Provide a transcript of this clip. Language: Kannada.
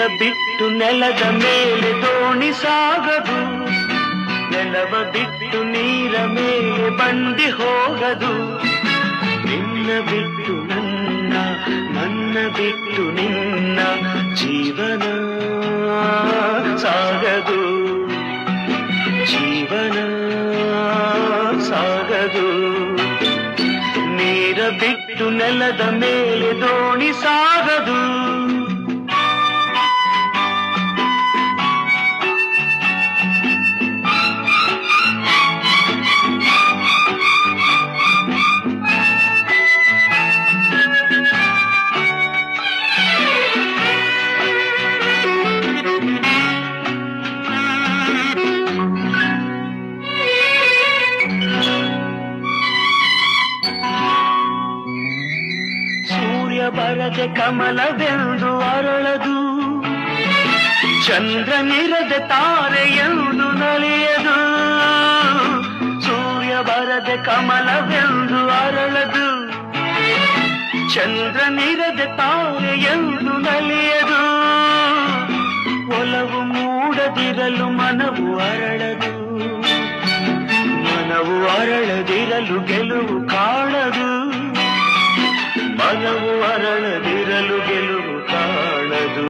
ಬಿಟ್ಟು ನೆಲದ ಮೇಲೆ ದೋಣಿ ಸಾಗದು ನೆಲವ ಬಿಟ್ಟು ನೀರ ಮೇಲೆ ಬಂಡಿ ಹೋಗದು ನಿನ್ನ ಬಿಟ್ಟು ನನ್ನ ನನ್ನ ಬಿಟ್ಟು ನಿನ್ನ ಜೀವನ ಸಾಗದು ಜೀವನ ಸಾಗದು ನೀರ ಬಿಟ್ಟು ನೆಲದ ಮೇಲೆ ದೋಣಿ ಸಾಗದು ಬರದೆ ಕಮಲವೆಂದು ಅರಳದು. ಚಂದ್ರನಿರದ ತಾರೆಯೆಂದು ನಲಿಯದು. ಸೂರ್ಯ ಬರದೆ ಕಮಲವೆಂದು ಅರಳದು. ಚಂದ್ರನಿರದ ತಾರೆಯೆಂದು ನಲಿಯದು. ಒಲವು ಮೂಡದಿರಲು ಮನವು ಅರಳದು. ಮನವು ಅರಳದಿರಲು ಗೆಲುವು ಕಾಣದು. ಮನವು शरण दे